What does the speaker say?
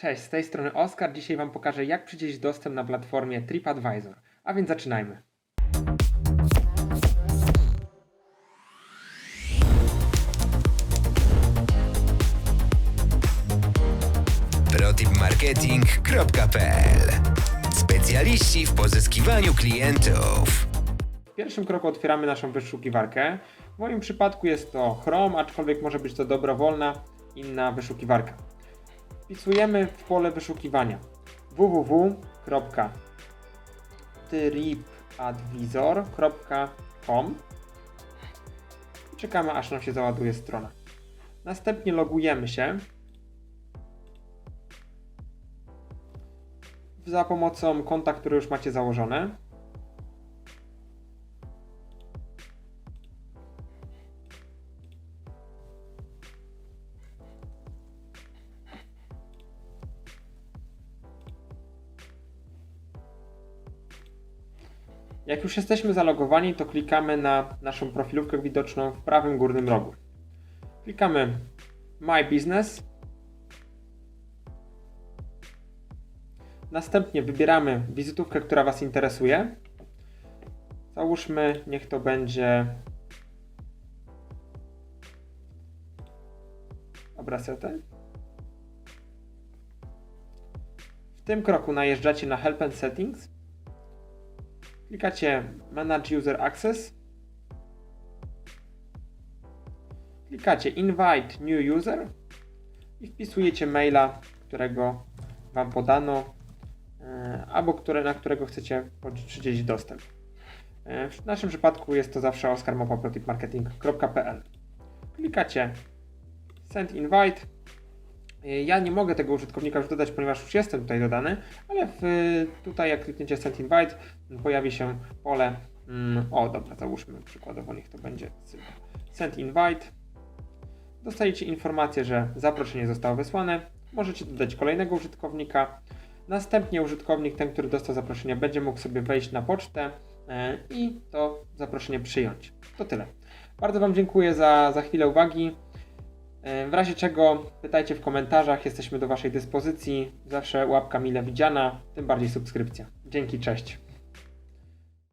Cześć, z tej strony Oskar. Dzisiaj Wam pokażę, jak przydzielić dostęp na platformie TripAdvisor. A więc zaczynajmy. protipmarketing.pl Specjaliści w pozyskiwaniu klientów. W pierwszym kroku otwieramy naszą wyszukiwarkę. W moim przypadku jest to Chrome, aczkolwiek może być to dobrowolna inna wyszukiwarka. Wpisujemy w pole wyszukiwania www.tripadvisor.com i czekamy aż nam się załaduje strona. Następnie logujemy się za pomocą konta, które już macie założone. Jak już jesteśmy zalogowani, to klikamy na naszą profilówkę widoczną w prawym górnym rogu. Klikamy My Business. Następnie wybieramy wizytówkę, która Was interesuje. Załóżmy, niech to będzie obrasety. W tym kroku najeżdżacie na Help and Settings. Klikacie Manage User Access. Klikacie Invite New User i wpisujecie maila, którego Wam podano, e, albo które, na którego chcecie przydzielić dostęp. E, W naszym przypadku jest to zawsze oskarmopaprotipmarketing.pl Klikacie Send Invite. E, Ja nie mogę tego użytkownika już dodać, ponieważ już jestem tutaj dodany, ale w, tutaj jak klikniecie Send Invite, pojawi się pole. mm, O, dobra, załóżmy przykładowo, niech to będzie Send Invite. Dostajecie informację, że zaproszenie zostało wysłane. Możecie dodać kolejnego użytkownika. Następnie użytkownik, ten, który dostał zaproszenie, będzie mógł sobie wejść na pocztę e, i to zaproszenie przyjąć. To tyle. Bardzo Wam dziękuję za, za chwilę uwagi. E, W razie czego pytajcie w komentarzach, jesteśmy do Waszej dyspozycji. Zawsze łapka mile widziana, tym bardziej subskrypcja. Dzięki, cześć.